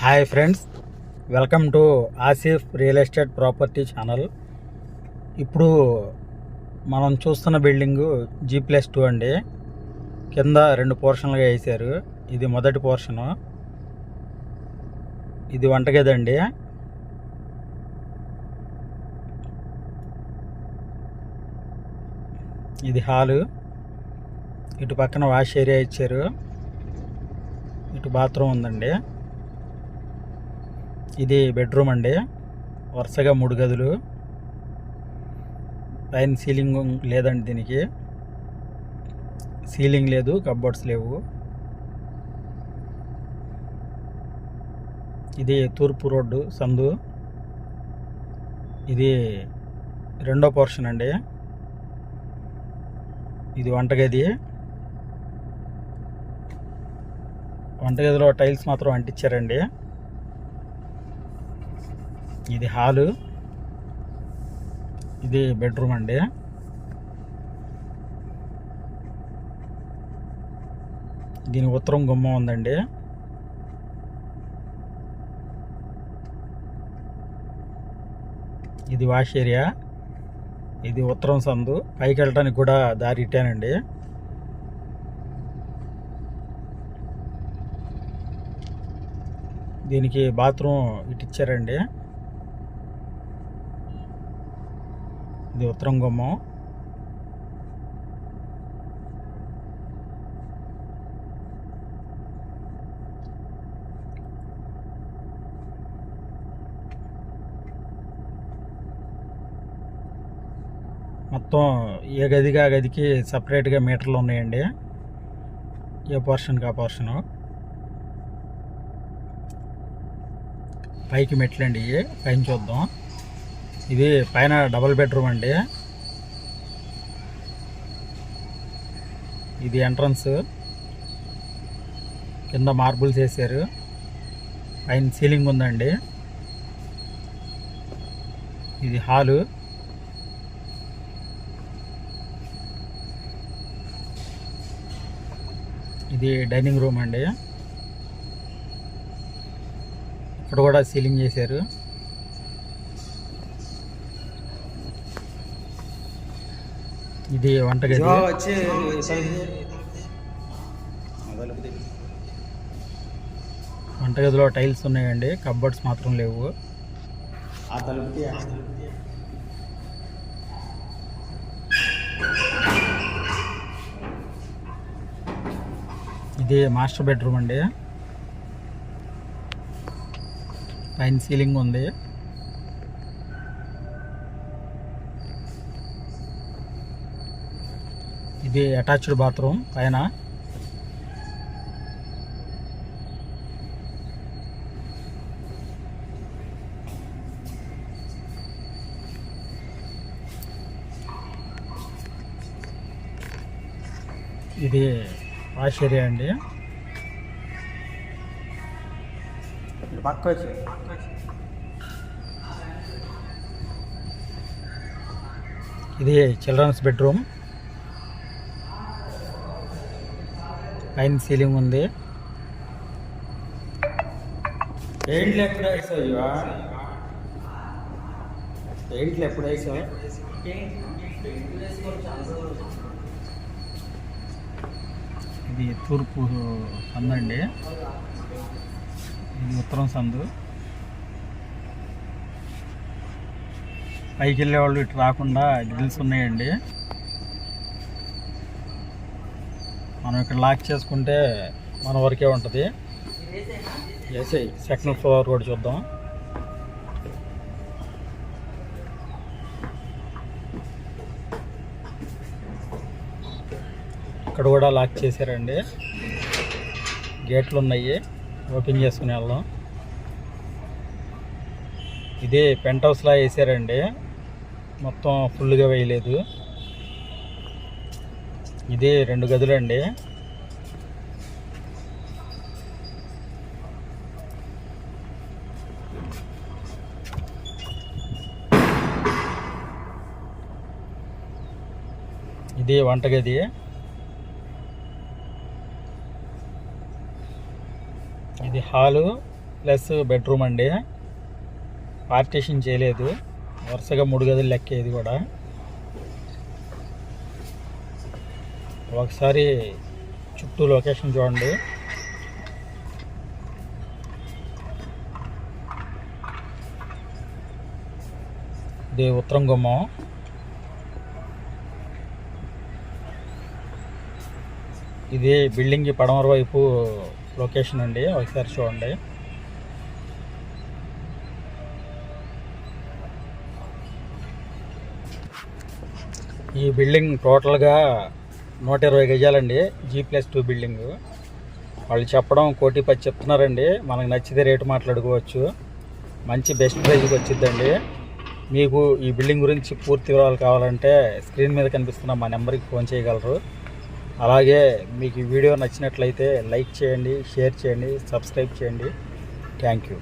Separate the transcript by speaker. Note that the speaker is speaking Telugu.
Speaker 1: Hi friends welcome to Asif real estate property channel. ఇప్పుడు మనం చూస్తున్న బిల్డింగు జీ ప్లస్ టూ అండి. కింద రెండు పోర్షన్లుగా వేసారు. ఇది మొదటి పోర్షను. ఇది వంటగది అండి ఇది హాలు. ఇటు పక్కన వాష్ ఏరియా ఇచ్చారు. ఇటు బాత్రూమ్ ఉందండి. ఇది బెడ్రూమ్ అండి. వరుసగా మూడు గదులు. పైన సీలింగ్ లేదండి దీనికి. సీలింగ్ లేదు కబ్బోర్డ్స్ లేవు. ఇది తూర్పు రోడ్డు సందు. ఇది రెండో పోర్షన్ అండి. ఇది వంటగది. వంటగదిలో టైల్స్ మాత్రం అంటించారండి. ఇది హాలు. ఇది బెడ్రూమ్ అండి. దీని ఉత్తరం గుమ్మం ఉందండి. ఇది వాష్ ఏరియా. ఇది ఉత్తరం సందు. పైకి వెళ్ళడానికి కూడా దారి ఇట్టానండి. దీనికి బాత్రూమ్ ఇటు ఇచ్చారండి. ఇది ఉత్తరం గుమ్మం మొత్తం ఏ గదికి ఆ గదికి సపరేట్గా మీటర్లు ఉన్నాయండి? ఏ పోర్షన్కి ఆ పోర్షను? పైకి మెట్లండి ఇవి. పైన చూద్దాం. ఇది పైన డబుల్ బెడ్రూమ్ అండి. ఇది ఎంట్రన్స్. కింద మార్బుల్స్ వేసారు పైన సీలింగ్ ఉందండి. ఇది హాలు. ఇది డైనింగ్ రూమ్ అండి. ఇక్కడ కూడా సీలింగ్ చేశారు. ఇది వంటగది.
Speaker 2: వచ్చి
Speaker 1: వంటగదిలో టైల్స్ ఉన్నాయండి కబ్బర్డ్స్ మాత్రం లేవు.
Speaker 2: ఆ తలుపుకి.
Speaker 1: ఇది మాస్టర్ బెడ్రూమ్ అండి. పైన సీలింగ్ ఉంది. ఇది అటాచ్డ్ బాత్రూమ్ పైన. ఇది వాష్ ఏరియా అండి.
Speaker 2: పక్క వచ్చి.
Speaker 1: ఇది చిల్డ్రన్స్ బెడ్రూమ్. పైన సీలింగ్ ఉంది.
Speaker 2: పెయింట్లు ఎప్పుడు వేసావు ఇవా? పెయింట్లు ఎప్పుడు వేసావు?
Speaker 1: ఇది తూర్పు సందు అండి. ఇది ఉత్తరం సందు. పైకి వెళ్ళే వాళ్ళు ఇటు రాకుండా గ్రిల్స్ ఉన్నాయండి. మనం ఇక్కడ లాక్ చేసుకుంటే మన వరకే ఉంటుంది. వేసే సెకండ్ ఫ్లోర్ కూడా చూద్దాం. ఇక్కడ కూడా లాక్ చేశారండి. గేట్లు ఉన్నాయి. ఓపెన్ చేసుకుని వెళ్దాం. ఇది పెంట్ హౌస్లా వేసారండి. మొత్తం ఫుల్గా వేయలేదు. ఇది రెండు గదులండి. ఇది వంటగది ఇది హాలు ప్లస్ బెడ్రూమ్ అండి. పార్టీషన్ చేయలేదు. వరుసగా మూడు గదులు లెక్క ఇది కూడా. ఒకసారి చుట్టూ లొకేషన్ చూడండి. ఇది ఉత్తరం గుమ్మం. ఇది బిల్డింగ్ పడమర వైపు లొకేషన్ అండి. ఒకసారి చూడండి. ఈ బిల్డింగ్ టోటల్గా నూట ఇరవై గజాలండి. జీ ప్లస్ టూ బిల్డింగ్ వాళ్ళు చెప్పడం కోటి పది చెప్తున్నారండి. మనకు నచ్చితే రేటు మాట్లాడుకోవచ్చు. మంచి బెస్ట్ ప్రైజ్కి వచ్చిద్దండి. మీకు ఈ బిల్డింగ్ గురించి పూర్తి వివరాలు కావాలంటే స్క్రీన్ మీద కనిపిస్తున్న మా నెంబర్కి ఫోన్ చేయగలరు. అలాగే మీకు ఈ వీడియో నచ్చినట్లయితే లైక్ చేయండి షేర్ చేయండి సబ్స్క్రైబ్ చేయండి. Thank you